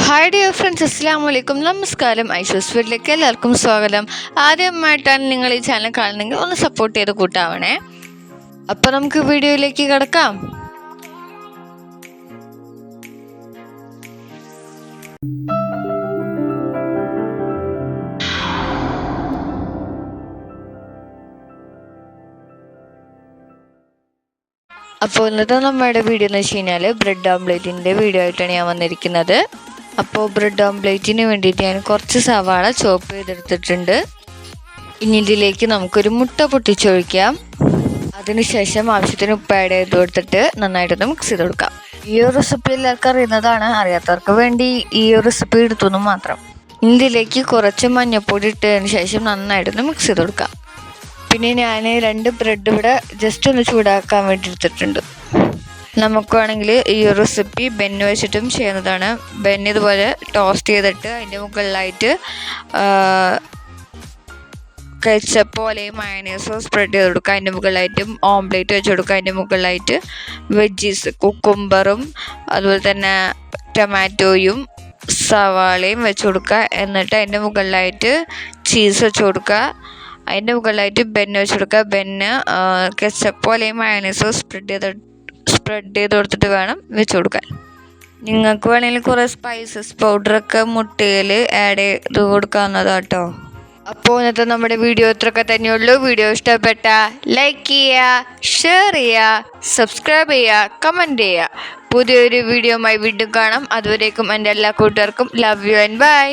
Hi dear friends അസ്സാം വലൈക്കും നമസ്കാരം ഐശ്വസ് വീട്ടിലേക്ക് എല്ലാവർക്കും സ്വാഗതം. ആദ്യമായിട്ടാണ് നിങ്ങൾ ഈ ചാനൽ കാണുന്നെങ്കിൽ ഒന്ന് സപ്പോർട്ട് ചെയ്ത് കൂട്ടാവണേ. അപ്പോൾ നമുക്ക് വീഡിയോയിലേക്ക് കിടക്കാം. അപ്പോൾ ഇന്നത്തെ നമ്മുടെ വീഡിയോ എന്ന് വെച്ച് കഴിഞ്ഞാൽ ബ്രെഡ് ഓംലേറ്റിന്റെ വീഡിയോ ആയിട്ടാണ് ഞാൻ വന്നിരിക്കുന്നത്. അപ്പോൾ ബ്രെഡ് ഓംപ്ലേറ്റിന് വേണ്ടിയിട്ട് ഞാൻ കുറച്ച് സവാള ചോപ്പ് ചെയ്തെടുത്തിട്ടുണ്ട്. ഇനി ഇതിലേക്ക് നമുക്കൊരു മുട്ട പൊട്ടിച്ചൊഴിക്കാം. അതിനുശേഷം ആവശ്യത്തിന് ഉപ്പ് ആഡ് ചെയ്ത് കൊടുത്തിട്ട് നന്നായിട്ടൊന്ന് മിക്സ് ചെയ്ത് കൊടുക്കാം. ഈ ഒരു റെസിപ്പി എല്ലാവർക്കും അറിയുന്നതാണ്. അറിയാത്തവർക്ക് വേണ്ടി ഈ ഒരു റെസിപ്പി എടുത്തുനിന്ന് മാത്രം. ഇതിലേക്ക് കുറച്ച് മഞ്ഞൾപ്പൊടി ഇട്ടതിന് ശേഷം നന്നായിട്ടൊന്ന് മിക്സ് ചെയ്ത് കൊടുക്കാം. പിന്നെ ഞാൻ രണ്ട് ബ്രെഡ് ഇവിടെ ജസ്റ്റ് ഒന്ന് ചൂടാക്കാൻ വേണ്ടി എടുത്തിട്ടുണ്ട്. നമുക്ക് വേണമെങ്കിൽ ഈ റെസിപ്പി ബെന്ന് വെച്ചിട്ടും ചെയ്യുന്നതാണ്. ബെന്ന് ഇതുപോലെ ടോസ്റ്റ് ചെയ്തിട്ട് അതിന്റെ മുകളിലായിട്ട് കെച്ചപ്പോ അല്ലെങ്കിൽ മയണീസോ സ്പ്രെഡ് ചെയ്ത് കൊടുക്കുക. അതിന്റെ മുകളിലായിട്ടും ഓംലേറ്റ് വെച്ച് കൊടുക്കുക. അതിന്റെ മുകളിലായിട്ട് വെജീസ് കുക്കുംബറും അതുപോലെ തന്നെ ടൊമാറ്റോയും സവാളയും വെച്ച് കൊടുക്കുക. എന്നിട്ട് അതിന്റെ മുകളിലായിട്ട് ചീസ് വെച്ച് കൊടുക്കുക. അതിന്റെ മുകളിലായിട്ട് ബെന്ന് വെച്ച് കൊടുക്കുക. ബെന്ന് കെച്ചപ്പോ അല്ലെങ്കിൽ മയണീസോ സ്പ്രെഡ് ചെയ്ത് സ്പ്രെഡ് ചെയ്ത് കൊടുത്തിട്ട് വേണം വെച്ച് കൊടുക്കാൻ. നിങ്ങൾക്ക് വേണമെങ്കിൽ കുറേ സ്പൈസസ് പൗഡറൊക്കെ മുട്ടയിൽ ആഡ് ചെയ്ത് കൊടുക്കാവുന്നതാണ് കേട്ടോ അപ്പോൾ ഇന്നത്തെ നമ്മുടെ വീഡിയോ ഇത്രയൊക്കെ തന്നെയുള്ളൂ വീഡിയോ ഇഷ്ടപ്പെട്ട ലൈക്ക് ചെയ്യുക ഷെയർ ചെയ്യുക സബ്സ്ക്രൈബ് ചെയ്യുക കമന്റ് ചെയ്യുക. പുതിയൊരു വീഡിയോയുമായി വീണ്ടും കാണാം. അതുവരേക്കും എന്റെ എല്ലാ കൂട്ടുകാർക്കും ലവ് യു ആൻഡ് ബൈ